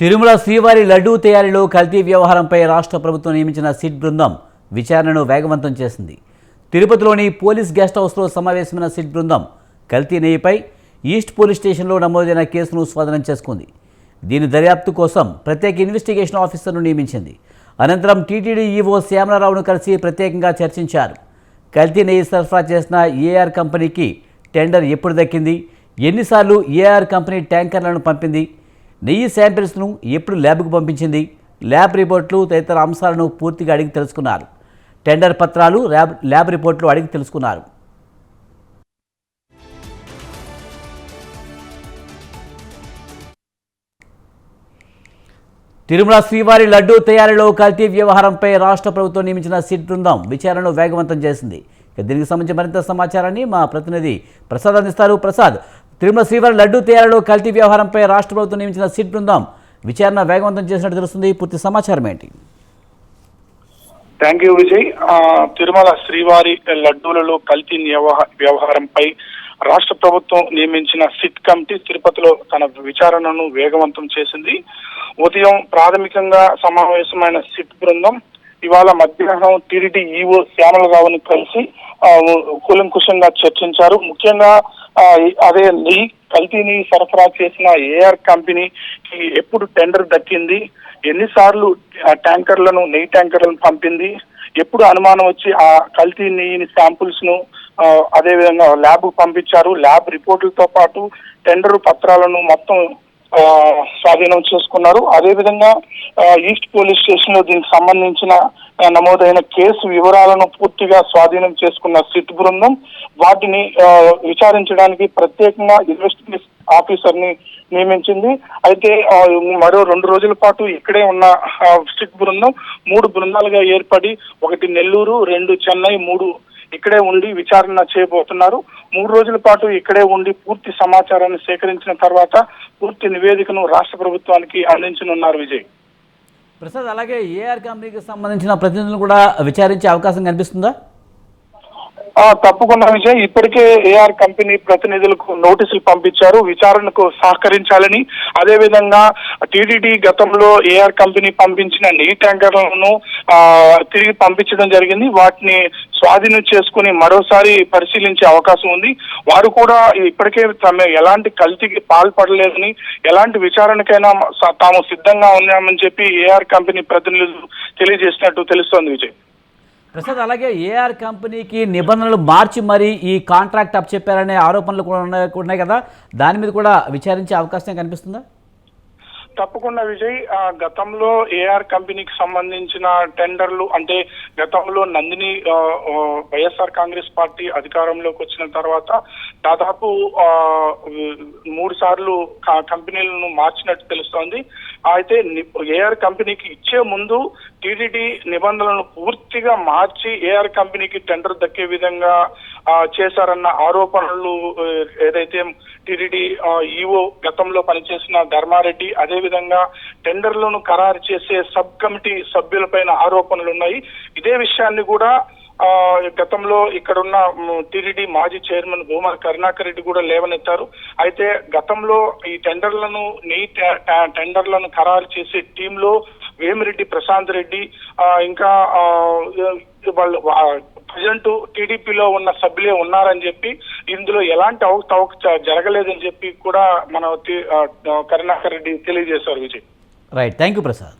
తిరుమల శ్రీవారి లడ్డూ తయారీలో కల్తీ వ్యవహారంపై రాష్ట్ర ప్రభుత్వం నియమించిన సిట్ బృందం విచారణను వేగవంతం చేసింది. తిరుపతిలోని పోలీస్ గెస్ట్ హౌస్లో సమావేశమైన సిట్ బృందం కల్తీ నెయ్యిపై ఈస్ట్ పోలీస్ స్టేషన్లో నమోదైన కేసును స్వాధీనం చేసుకుంది. దీని దర్యాప్తు కోసం ప్రత్యేక ఇన్వెస్టిగేషన్ ఆఫీసర్ను నియమించింది. అనంతరం టీటీడీ ఈవో శ్యామలరావును కలిసి ప్రత్యేకంగా చర్చించారు. కల్తీ నెయ్యి సరఫరా చేసిన ఏఆర్ కంపెనీకి టెండర్ ఎప్పుడు దక్కింది? ఎన్నిసార్లు ఏఆర్ కంపెనీ ట్యాంకర్లను పంపింది? నెయ్యి శాంపిల్స్ను ఎప్పుడు ల్యాబ్కు పంపించింది? ల్యాబ్ రిపోర్ట్లు తదితర అంశాలను పూర్తిగా అడిగి తెలుసుకున్నారు. టెండర్ పత్రాలు ల్యాబ్ ల్యాబ్ రిపోర్ట్లు అడిగి తెలుసుకున్నారు. తిరుమల శ్రీవారి లడ్డూ తయారీలో కల్తీ వ్యవహారంపై రాష్ట్ర ప్రభుత్వం నియమించిన సిట్ బృందం విచారణను వేగవంతం చేసింది. దీనికి సంబంధించి మరింత సమాచారాన్ని మా ప్రతినిధి ప్రసాద్ అందిస్తారు. ప్రసాద్ తిరుమల శ్రీవారి లడ్డూ తయారీలో కల్తీ వ్యవహారంపై రాష్ట్ర ప్రభుత్వం నియమించిన సిట్ బృందం విచారణ వేగవంతం చేసినట్టు తెలుస్తుంది. పూర్తి సమాచారం ఏంటి? Thank you Vijay. తిరుమల శ్రీవారి లడ్డూలలో కల్తీ వ్యవహారంపై రాష్ట్ర ప్రభుత్వం నియమించిన సిట్ కమిటీ తిరుపతిలో తన విచారణను వేగవంతం చేసింది. ఉదయం ప్రాథమికంగా సమావేశమైన సిట్ బృందం ఇవాళ మధ్యాహ్నం టీడీటీ ఈఓ శ్యామలరావుని కలిసి ఆ, కూలంకుషంగా చర్చించారు. ముఖ్యంగా అదే నెయ్యి కల్తీని సరఫరా చేసిన ఏఆర్ కంపెనీకి ఎప్పుడు టెండర్ దక్కింది? ఎన్నిసార్లు ఆ ట్యాంకర్లను నెయ్యి ట్యాంకర్లను పంపింది? ఎప్పుడు అనుమానం వచ్చి ఆ కల్తీ నెయ్యిని శాంపుల్స్ను ఆ, అదే విధంగా ల్యాబ్ పంపించారు? ల్యాబ్ రిపోర్టులతో పాటు టెండర్ పత్రాలను మొత్తం స్వాధీనం చేసుకున్నారు. అదేవిధంగా ఈస్ట్ పోలీస్ స్టేషన్లో దీనికి సంబంధించిన నమోదైన కేసు వివరాలను పూర్తిగా స్వాధీనం చేసుకున్న సిట్ బృందం వాటిని విచారించడానికి ప్రత్యేకంగా ఇన్వెస్టిగేషన్ ఆఫీసర్ని నియమించింది. అయితే మరో రెండు రోజుల పాటు ఇక్కడే ఉన్న సిట్ బృందం మూడు బృందాలుగా ఏర్పడి ఒకటి నెల్లూరు రెండు చెన్నై మూడు ఇక్కడే ఉండి విచారణ చేయబోతున్నారు. మూడు రోజుల పాటు ఇక్కడే ఉండి పూర్తి సమాచారాన్ని సేకరించిన తర్వాత పూర్తి నివేదికను రాష్ట్ర ప్రభుత్వానికి అందించనున్నారు విజయ్. ప్రసాద్ అలాగే ఏఆర్ కంపెనీకి సంబంధించిన ప్రతినిధులు కూడా విచారించే అవకాశం కనిపిస్తుందా? తప్పకుండా విజయ్. ఇప్పటికే ఏఆర్ కంపెనీ ప్రతినిధులకు నోటీసులు పంపించారు. విచారణకు సహకరించాలని. అదే విధంగా టీడీడీ గతంలో ఏఆర్ కంపెనీ పంపించిన నెయ్యి ట్యాంకర్లను తిరిగి పంపించడం జరిగింది. వాటిని స్వాధీనం చేసుకుని మరోసారి పరిశీలించే అవకాశం ఉంది. వారు కూడా ఇప్పటికే తమ ఎలాంటి కల్తీకి పాల్పడలేదని ఎలాంటి విచారణకైనా తాము సిద్ధంగా ఉన్నామని చెప్పి ఏఆర్ కంపెనీ ప్రతినిధులు తెలియజేసినట్టు తెలుస్తోంది విజయ్. ప్రసాద్ అలాగే ఏఆర్ కంపెనీకి నిబంధనలు మార్చి మరి ఈ కాంట్రాక్ట్ అప్ చెప్పారనే ఆరోపణలు కూడా ఉన్నాయి ఉన్నాయి కదా? దాని మీద కూడా విచారించే అవకాశం కనిపిస్తుందా? తప్పకుండా విజయ్. గతంలో ఏఆర్ కంపెనీకి సంబంధించిన టెండర్లు అంటే గతంలో నందిని వైఎస్ఆర్ కాంగ్రెస్ పార్టీ అధికారంలోకి వచ్చిన తర్వాత దాదాపు మూడు సార్లు కంపెనీలను మార్చినట్టు తెలుస్తోంది. అయితే ఏఆర్ కంపెనీకి ఇచ్చే ముందు టీడీడీ నిబంధనలను పూర్తిగా మార్చి ఏఆర్ కంపెనీకి టెండర్ దక్కే విధంగా చేశారన్న ఆరోపణలు ఏదైతే టీడీడీ ఈఓ గతంలో పనిచేసిన ధర్మారెడ్డి అదేవిధంగా టెండర్లను ఖరారు చేసే సబ్ కమిటీ సభ్యులపైన ఆరోపణలు ఉన్నాయి ఇదే విషయాన్ని కూడా గతంలో ఇక్కడున్న టీడీడీ మాజీ చైర్మన్ భూమా కరుణాకర్ రెడ్డి కూడా లేవనెత్తారు. అయితే గతంలో ఈ టెండర్లను నెయ్యి టెండర్లను ఖరారు చేసే టీంలో వేమిరెడ్డి ప్రశాంత్ రెడ్డి ఆ, ఇంకా వాళ్ళు ప్రజెంట్ టీడీపీలో ఉన్న సభ్యులే ఉన్నారని చెప్పి ఇందులో ఎలాంటి అవకతవక జరగలేదని చెప్పి కూడా మన కరుణాకర్ రెడ్డి తెలియజేశారు Vijay. Right thank you Prasad